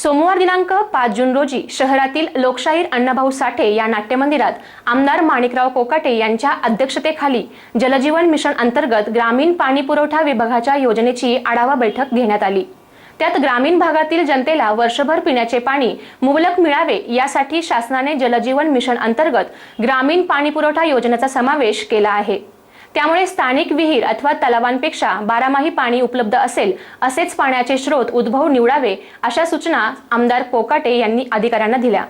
सोमवार दिनांक पाच जून रोजी शहरातील लोकशाहीर अण्णाभाऊ साठे या नाट्यमंदिरात आमदार माणिकराव कोकाटे यांच्या अध्यक्षतेखाली जलजीवन मिशन अंतर्गत ग्रामीण पाणी पुरवठा विभागाच्या योजनेची आढावा बैठक घेण्यात आली. त्यात ग्रामीण भागातील जनतेला वर्षभर पिण्याचे पाणी मुबलक मिळावे यासाठी शासनाने जलजीवन मिशन अंतर्गत ग्रामीण पाणी पुरवठा योजनेचा समावेश केला आहे. त्यामुळे स्थानिक विहीर अथवा तलावांपेक्षा बारामाही पाणी उपलब्ध असेल असेच पाण्याचे स्रोत उद्भव निवडावे अशा सूचना आमदार कोकाटे यांनी अधिकाऱ्यांना दिल्या.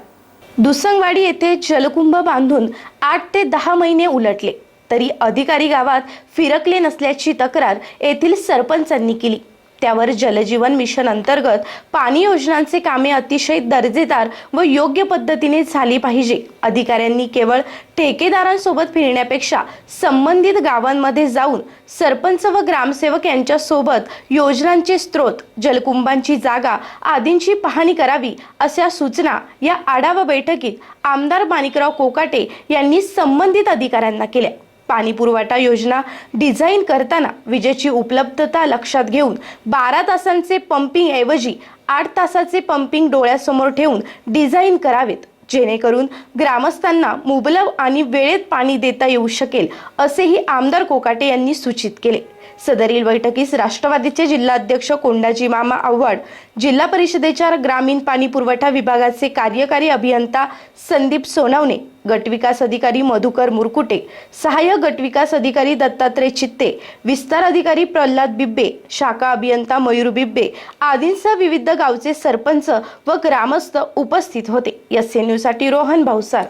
दुसंगवाडी येथे जलकुंभ बांधून आठ ते दहा महिने उलटले तरी अधिकारी गावात फिरकले नसल्याची तक्रार येथील सरपंचांनी केली. त्यावर जलजीवन मिशन अंतर्गत पाणी योजनांचे कामे अतिशय दर्जेदार व योग्य पद्धतीने झाली पाहिजे. अधिकाऱ्यांनी केवळ ठेकेदारांसोबत फिरण्यापेक्षा संबंधित गावांमध्ये जाऊन सरपंच व ग्रामसेवक यांच्यासोबत योजनांचे स्रोत जलकुंभांची जागा आदींची पाहणी करावी अशा सूचना या आढावा बैठकीत आमदार माणिकराव कोकाटे यांनी संबंधित अधिकाऱ्यांना केल्या. पाणी पुरवठा योजना डिझाईन करताना विजेची उपलब्धता लक्षात घेऊन बारा तासांचे पंपिंग ऐवजी आठ तासाचे पंपिंग डोळ्यासमोर ठेवून डिझाईन करावेत. जेणेकरून ग्रामस्थांना मुबलक आणि वेळेत पाणी देता येऊ शकेल असेही आमदार कोकाटे यांनी सूचित केले. सदरील बैठकीस राष्ट्रवादीचे जिल्हाध्यक्ष कोंडाजी मामा आव्हाड जिल्हा परिषदेच्या ग्रामीण पाणी पुरवठा विभागाचे कार्यकारी अभियंता संदीप सोनावणे गटविकास अधिकारी मधुकर मुरकुटे सहाय्यक गटविकास अधिकारी दत्तात्रय चित्ते विस्तार अधिकारी प्रल्हाद बिब्बे शाखा अभियंता मयूर बिब्बे आदींसह विविध गावचे सरपंच व ग्रामस्थ उपस्थित होते. एस न्यूजसाठी रोहन भाऊसार.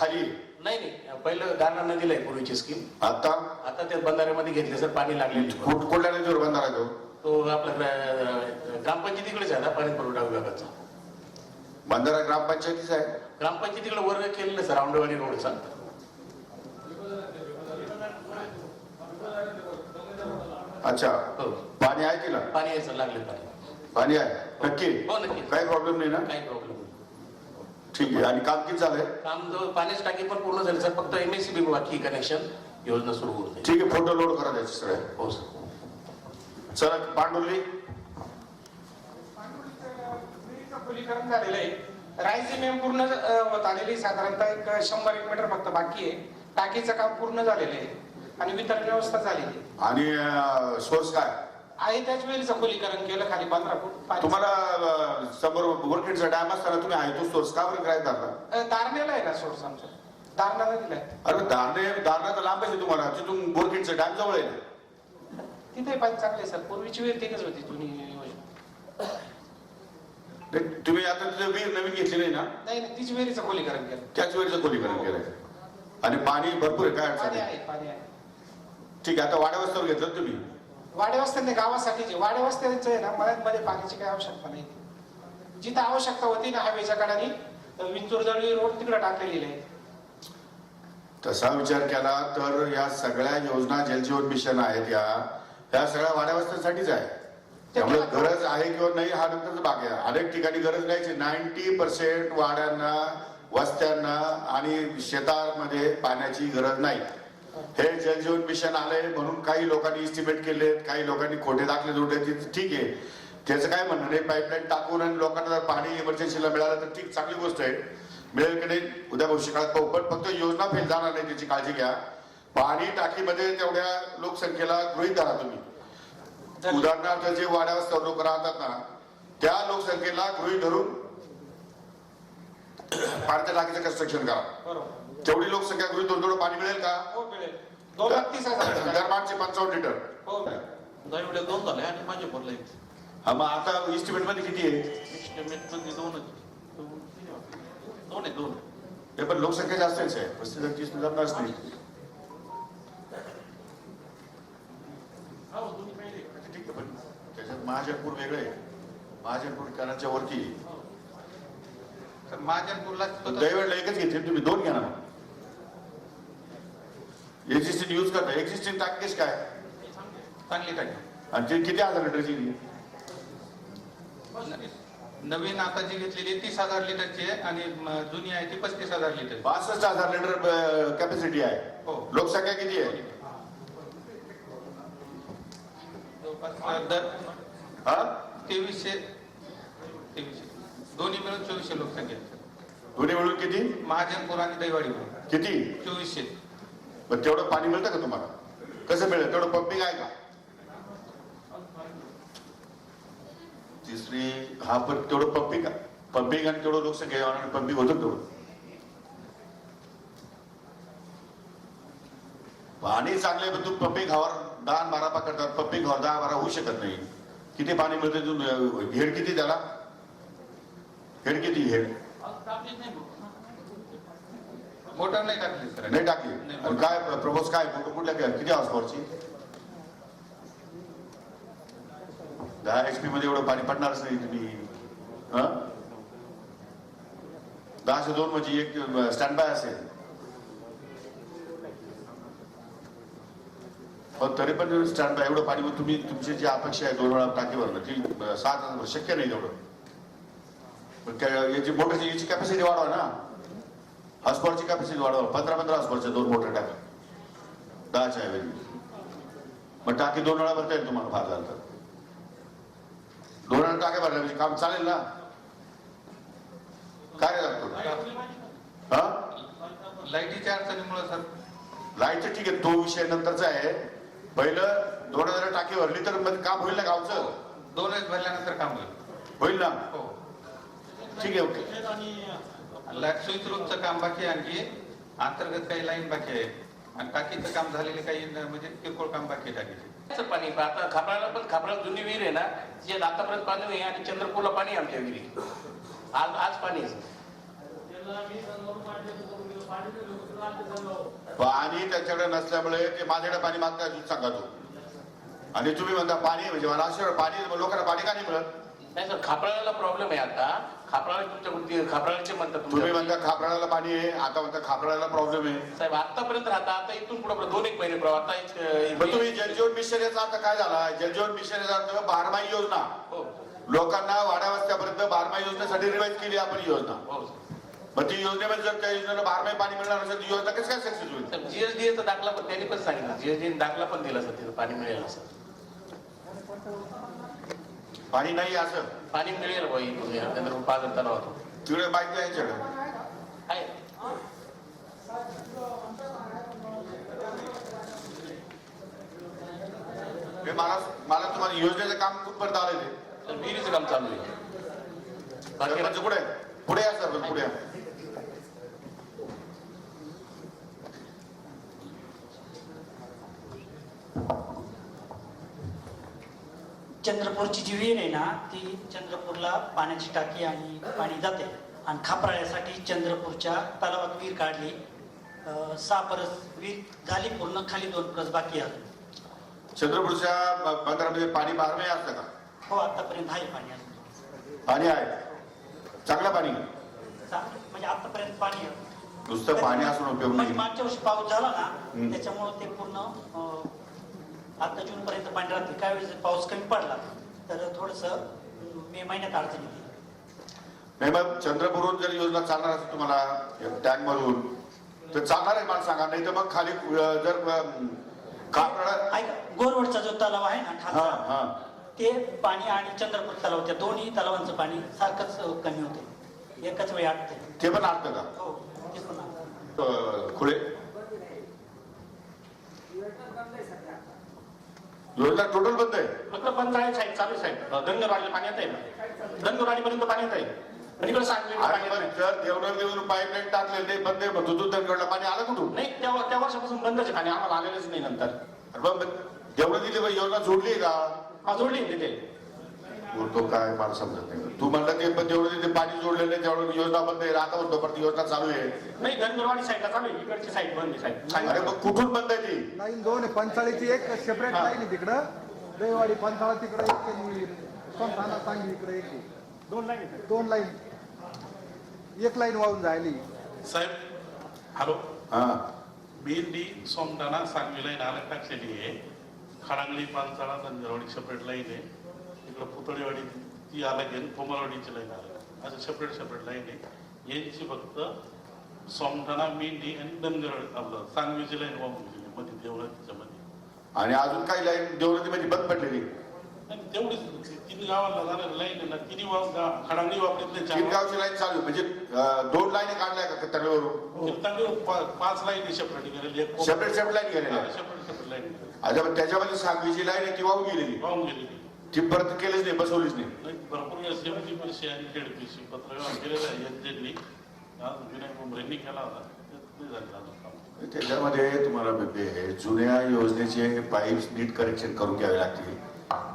खाली. नाही. पहिलं दारणा नदीला आहे पूर्वीची स्कीम आता? आता ते बंधाऱ्यामध्ये घेतले सर पाणी लागले कुठ- कुठल्या नदीवर बंधारा आहे तो? तो आपला ग्रा- ग्रामपंचायतीकडेच आहे ना पाणी पुरवठा विभागाचा बंधारा ग्रामपंचायतीचा आहे? ग्रामपंचायतीकडे वर्ग केलेलं सर औंडवाडी रोड चालतं. अच्छा. हो. पाणी आहे तिला? पाणी आहे सर लागले पाणी. पाणी आहे? नक्की? हो, नक्की. काही प्रॉब्लेम नाही ना? काही प्रॉब्लेम ठीक आहे. आणि काम किती झालंय? काम जवळ पाण्याची टाकी पण पूर्ण झाली सर. फक्त एम एस बाकी कनेक्शन योजना सुरू जाईल. ठीक आहे फोटो लोड करा त्याचे सगळे. हो सर. चला पांडुर्ली खोलीकरण झालेलं आहे मेम पूर्ण अ, होत आलेली आहे. साधारणतः एक शंभर एक मीटर फक्त बाकी आहे. टाकीचं काम पूर्ण झालेलं आहे. आणि वितरण व्यवस्था झालेली आहे. आणि सोर्स काय? आहे त्याच विहिरीचं खोलीकरण केलं खाली पंधरा फूट पाणी. तुम्हाला अं, समोर बोरखेडचा डॅम असताना तुम्ही आहे तो सोर्स का बरं काय धरला अ, दारणेला आहे ना सोर्स आमचं. दारणा नदीला आहे. अरे दारणे दारणा तर लांब आहे तुम्हाला. तिथून बोरखेडचं डॅम जवळ आहे ना. तिथे पाणी चांगले सर. पूर्वीची विहीर तिथेच होती जुनी योजना ते तुम्ही आता तिथे विहीर नवीन घेतली नाही ना? नाही नाही तीच विहिरीचं खोलीकरण केलं. त्याच वेळेचं खोलीकरण केलंय. आणि पाणी भरपूर आहे काय अडचण पाणी नाही. आहे पाणी आहे. ठीक आहे आता वाड्या वस्त्यावर घेतलं तुम्ही? वाडे वस्त्याने गावासाठीचे वाडे वस्त्याचं आहे ना मळ्यामध्ये पाण्याची काही आवश्यकता नाही. जिथं आवश्यकता होती ना हायवेच्या कडाने विंचूर रोड तिकडे टाकलेली आहे तसा विचार केला तर या सगळ्या योजना जलजीवन मिशन आहेत या. ह्या सगळ्या वाड्या वस्त्यांसाठीच आहे. त्यामुळे गरज आहे किंवा नाही हा नंतरच भाग आहे. अनेक ठिकाणी गरज नाही. नाईन्टी पर्सेंट वाड्यांना वस्त्यांना आणि शेतामध्ये पाण्याची गरज नाही. हे जलजीवन मिशन आलंय म्हणून काही लोकांनी इस्टिमेट केले काही लोकांनी खोटे दाखले जोडले ठीक आहे. त्याचं काय म्हणणं नाही पाईपलाईन टाकून आणि लोकांना जर पाणी इमर्जन्सीला मिळालं तर ठीक चांगली गोष्ट आहे. मिळेल की नाही? उद्या भविष्य काळात पाहू. पण फक्त योजना फेल जाणार नाही त्याची काळजी घ्या. पाणी टाकीमध्ये तेवढ्या लोकसंख्येला गृहीत धरा तुम्ही. उदाहरणार्थ जे वाड्यावर लोक राहतात ना त्या लोकसंख्येला गृहीत धरून पाण्याच्या टाकीचं कन्स्ट्रक्शन करा. बरोबर. तेवढी लोकसंख्या गृहीत धरून तेवढं पाणी मिळेल का? हो मिळेल. दोन लाख तीस हजार दर मार्चचे पंचावन्न लिटर. हो दोन झाले आणि माझे भरले. हा मग आता इस्टिमेटमध्ये किती आहे? मध्ये दोनच. दोन आहे दोन. हे पण लोकसंख्या जास्तच आहे पस्तीस हजार तीस हजार नसते ठीक आहे पण त्याच्यात महाजनपूर वेगळे आहे. महाजनपूर कराच्या वरती महाजनपूरला दैवडला एकच घेतली तुम्ही दोन घ्या ना एक्झिस्टिंग यूज करता. एक्झिस्टिंग टाकेस काय? चांगली काय आणि ते किती हजार लिटरची नवीन आता जी घेतलेली तीस हजार लिटरची आहे आणि जुनी आहे ती पस्तीस हजार लिटर पासष्ट हजार लिटर कॅपॅसिटी आहे. हो. लोकसंख्या किती आहे? हा? तेवीसशे तेवीसशे. दोन्ही मिळून चोवीसशे लोकसंख्या. दोन्ही मिळून किती? महाजनपूर आणि दैवाडी किती? चोवीसशे. पण तेवढं पाणी मिळतं का तुम्हाला? कसं मिळेल? तेवढं पंपिंग आहे का? तिसरी हा पण तेवढं पंपिंग पंपिंग आणि तेवढं लोकसंख्या आणि पंपिंग होतं तेवढं? पाणी चांगले पण तू पंपिंग हवार दहा बारा पकडतात. पंपिंग हवार दहा बारा होऊ शकत नाही. किती पाणी मिळतं तू हेड किती त्याला? हेड किती हेड मोटर नाही टाकली सर. नाही टाकली. आणि काय प्रपोज काय कुठं कुठल्या काय किती हॉर्सपॉवरची दहा एच पी मध्ये एवढं पाणी पडणारच नाही तुम्ही. हं? दहाशे दोन म्हणजे एक स्टँड बाय असेल. पण तरी पण स्टँड बाय एवढं पाणी तुम्ही तुमची जी अपेक्षा आहे दोन वेळा टाकीवर ती सात शक्य नाही तेवढं. पण याची मोटरची याची कॅपॅसिटी वाढवा ना. हॉस्पॉटची कॅपॅसिटी वाढवा पंधरा पंधरा हॉस्पॉटच्या दोन मोटर टाका. दहाच्या ऐवजी मग टाकी दोन वेळा भरता येईल तुम्हाला फार झालं तर. दोन वेळा टाक्या भरल्या म्हणजे काम चालेल ना. काय लागतो हा? लाईटीच्या अडचणीमुळे सर. लाईटचं ठीक आहे. तो विषय नंतरचा आहे. पहिलं दोन हजार टाकी भरली तर मग काम होईल ना गावचं? दोन वेळेस भरल्यानंतर काम होईल. होईल ना? हो. ठीक आहे ओके. ला- स्विच रूमचं काम बाकी आहे आणखी. अंतर्गत काही लाईन बाकी आहे. आणि टाकीचं काम झालेले काही म्हणजे किरकोळ काम बाकी आहे टाकीचे त्याचं पाणी आता खापराला पण खापराला जुनी विहीर आहे ना तिच्यात आतापर्यंत पाणी नाही आणि चंद्रपूरला पाणी आहे आमच्या विहिरीत. आज आज पाणी पाणी त्यांच्याकडे नसल्यामुळे ते माझ्याकडे पाणी मागतात सांगा तू. आणि तुम्ही म्हणता पाणी म्हणजे मला असं पाणी लोकांना पाणी का नाही मिळत? नाही सर खापराला प्रॉब्लेम आहे आता. खापराला तुमच्या खापराचे म्हणतात तुम्ही म्हणता खापराला पाणी आहे आता म्हणता खापराला प्रॉब्लेम आहे. साहेब आतापर्यंत राहता आता इथून पुढे दोन एक महिने प्रवाह आता पण तुम्ही जलजीवन मिशन याचा अर्थ काय झाला? जलजीवन मिशन याचा अर्थ बारमाही योजना. हो. लोकांना वाड्या वस्त्यापर्यंत बारमाही योजनेसाठी रिवाईज केली आपण ही योजना. हो. मग ती योजनेमध्ये जर त्या योजनेला बारमाही पाणी मिळणार असेल ती योजना कसं काय सक्सेस होईल? जीएसडीचा दाखला पण त्यांनी पण सांगितलं. जीएसडी दाखला पण दिला सर तिथं पाणी मिळेल असं. पाणी नाही असं? पाणी मिळेल तलावातून तिकडे माहिती आहे यांच्याकडे. आहे. हे मला मला तुम्हाला योजनेचं काम कुठपर्यंत आलेलं आहे. तर विहिरीचं काम चालू आहे. सरपंच पुढे पुढे या सरपंच पुढे या. चंद्रपूरची जी विहीर आहे ना ती चंद्रपूरला पाण्याची टाकी आणि पाणी जाते. आणि खापराळ्यासाठी चंद्रपूरच्या तलावात विहीर काढली. सहा परस विहीर झाली पूर्ण खाली दोन परस बाकी आहे अजून. चंद्रपूरच्या बंदरामध्ये पाणी बारमाही असतं का? हो आतापर्यंत आहे पाणी पाणी आहे. चांगलं पाणी? म्हणजे आतापर्यंत पाणी आहे. नुसतं पाणी असून उपयोग म्हणजे नाही. मागच्या वर्षी पाऊस झाला ना. त्याच्यामुळे ते पूर्ण आता जून पर्यंत पाणी राहते काय वेळेस पाऊस कमी पडला. तर थोडस मे महिन्यात अडचण येते. नाही मग चंद्रपूरहून जर योजना चालणार असेल तुम्हाला टँक मधून तर चालणार आहे मला सांगा. नाही तर मग खाली जर ऐका गोरवडचा जो तलाव आहे ना हा खालचा हा. ते पाणी आणि चंद्रपूर तलाव त्या दोन्ही तलावांचं पाणी सारखंच कमी होते. एकाच वेळी आटते. ते पण आणतं का? हो ते पण खुळे योजना टोटल बंद आहे. फक्त बंद आहे साहेब चालू आहे साहेब धनगरवाडीला पाणी येत आहे ना धनगरवाडीपर्यंत पाणी येत आहे आणि इकडे सांगली पाणी येत नाही. जर देवणार देऊन पाईपलाईन टाकले नाही बंद आहे मग दुधून धनगडला पाणी आलं कुठून? नाही त्या त्या वर्षापासून बंदच आहे. पाणी आम्हाला आलेलंच नाही नंतर. अरे मग देवणं दिली मग योजना जोडली आहे का? हा जोडली आहे तिथे. बोलतो काय मला समजत नाही. तू म्हणलं ते पण जेवढं तिथे पाणी जोडलेलं आहे तेवढं योजना बंद आहे आता म्हणतो परत योजना चालू आहे. नाही धनगरवाडी साईडला चालू आहे इकडची साईड बंद आहे साहेब अरे मग कुठून बंद आहे ती? लाईन दोन आहे पंचाळीची एक सेपरेट हा. लाईन आहे तिकडं. दैवाडी पंचाळा तिकडं एक आहे, चांगली इकडे एक आहे. दोन लाईन दोन लाईन एक लाईन वाहून जायली. साहेब हॅलो. हा. बीएनडी सोमटाणा सांगवी लाईन अलग टाकलेली आहे. खडांगली पानसाळा धनगरवाडी सेपरेट लाईन आहे. इकडं पुतळेवाडी. ती आहे आणि कोमलवाडीची लाईन अलग असं सेपरेट सेपरेट लाईन आहे. यांची फक्त सोमटाणा मेंढी आणि धनगरवाडी आपलं सांगवीची लाईन वाहून गेली मध्ये देवळा त्याच्यामध्ये आणि अजून काही लाईन देवळती म्हणजे बंद पडलेली. नाही, तेवढीच तीन गावाला जाणार लाईन आहे ना तिन्ही वाव गा- खडांगली वापरत नाही तीन गावची लाईन चालू आहे. म्हणजे अं, दोन लाईन काढल्या का तळेवरून कीर्तनगाव पा- पाच लाईन सेपरेट गेलेली एक सेपरेट सेपरेट लाईन गेलेल्या आहे. सेपरेट सेपरेट लाईन अच्छा पण त्याच्यामध्ये सांगवीची लाईन आहे ती वाहून गेलेली. वाहून गेलेली. ती परत केलीच नाही बसवलीच नाही. भरपूर एमपी पैसे आणि खेडपीसी पत्रव्यवहार केलेला आहे यांनी आज विनायक केला होता. ते नाही झालेलं अजून काम. त्याच्यामध्ये तुम्हाला जुन्या योजनेचे पाईप्स नीट करेक्शन करून घ्यावे लागतील.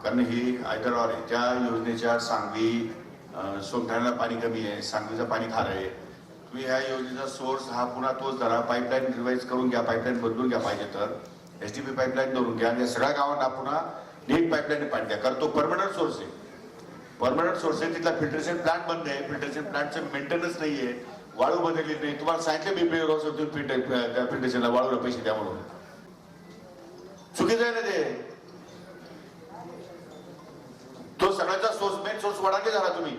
कारण ही आयडर आहे. त्या योजनेच्या सांगवी अं, सोमठाण्याला पाणी कमी आहे सांगवीचं पाणी खारं आहे. तुम्ही ह्या योजनेचा सोर्स हा पुन्हा तोच धरा. पाईपलाईन रिवाईज करून घ्या पाईपलाईन बदलून घ्या पाहिजे तर. एस टी पी पाईपलाईन धरून घ्या. आणि या सगळ्या गावांना पुन्हा नीट पाईपलाईन पाणी द्या. कारण तो परमनंट सोर्स आहे. परमनंट सोर्स आहे तिथला फिल्टरेशन प्लांट बंद आहे. फिल्टरेशन प्लांटचं मेंटेनन्स नाही आहे वाळू बदलली नाही. तुम्हाला सांगितलं मी रोज त्या फिल्टरेशनला वाळूला पैसे द्या म्हणून. चुकीचं आहे ना ते. तो सगळ्याचा सोर्स मेन सोर्स वडाके झाला तुम्ही.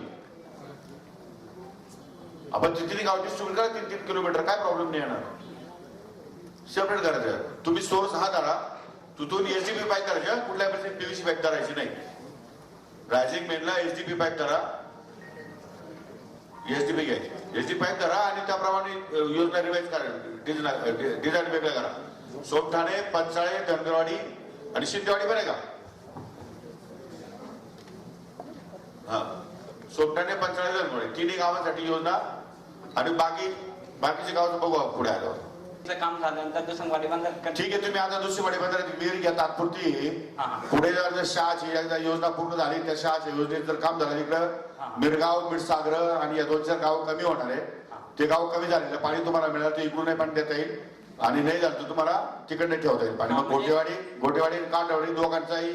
आपण तिथे गावची डिस्ट्रीब्युट करा तीन तीन किलोमीटर. काय प्रॉब्लेम नाही येणार. सेपरेट करायचं तुम्ही सोर्स हा धरा. तू दोन एस डी पी पॅक करायच्या कुठल्या पीव्हीसी पॅक करायची नाही. रायझिंग मेनला एस डी पी पॅक करा एस डी पी घ्यायची. एसडी पॅक करा आणि त्याप्रमाणे योजना रिवाईज करा. डिझाईन वेगळं करा. सोमठाणे पंचाळे धनगरवाडी आणि शिंदेवाडी बरं आहे का? हा. सोमठाणे पंचाळे धनगरवाडी तिन्ही गावांसाठी योजना. आणि बाकी बाकीच्या गावाचं बघू आपण पुढे आल्यावर. काम दुसंगवाडी बंद ठीक आहे तुम्ही आता दुसरी वाडी बंदराची विहीर घ्या तात्पुरती. पुढे जर जर शहाची एकदा योजना पूर्ण झाली त्या शहाच्या योजनेत जर काम झालं. तिकडं मिरगाव मिरसागर आणि या दोन चार गाव कमी होणार आहे. ते गाव कमी झालेलं पाणी तुम्हाला मिळालं ते इकडून नाही पाणी देता येईल. आणि नाही झालं तर तुम्हाला तिकडनं ठेवता येईल पाणी. मग म्हणजे- गोटेवाडी गोटेवाडी आणि कांडवाडी दोघांचाही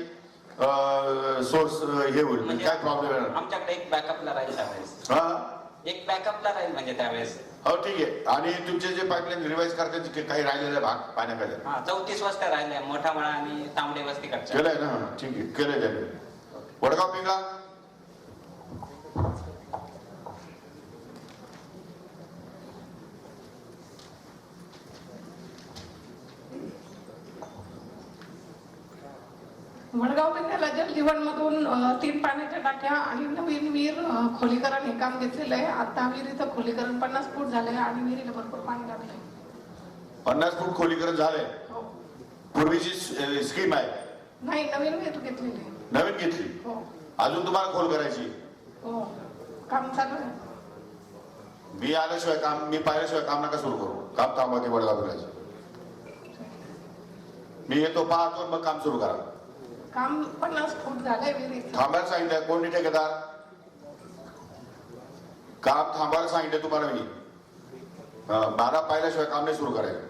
सोर्स हे होईल. म्हणजे काय प्रॉब्लेम येणार? आमच्याकडे एक बॅकअपला राहील त्यावेळेस. हा? एक बॅकअपला राहील म्हणजे त्यावेळेस. हो ठीक आहे. आणि तुमचे जे पाईपलाईन रिवाईज करतात काही राहिलेले भाग पाण्याखाली. हा चौतीस वस्त्या राहिल्या मोठा मळा आणि तांबडे वस्तीकडच्या केलंय ना? ठीक आहे. केलंय त्याने वडगाव पिंगळा वडगाव जिल्ह्याला जलजीवन मधून अ, तीन पाण्याच्या टाक्या आणि नवीन विहीर खोलीकरण हे काम घेतलेलं आहे. आता विहिरीचं खोलीकरण पन्नास फूट झालंय आणि विहिरीला भरपूर पाणी लागलंय. पन्नास फूट खोलीकरण झालंय? हो. पूर्वीची स्कीम आहे? नाही नवीन विहीर घेतलेली आहे. नवीन घेतली? हो. अजून तुम्हाला खोल करायची? हो. काम चालू आहे. मी आल्याशिवाय काम मी पाहिल्याशिवाय काम नका सुरू करू. काम थांबवा ते वडगाव मी येतो पाहतो मग काम सुरू करा. काम पन्नास फूट झालंय विहिरीचं थांबायला सांगितलं. कोणी ठेकेदार काम थांबायला सांगितलं तुम्हाला मी. बारा पाहिल्याशिवाय काम नाही सुरू करायचं.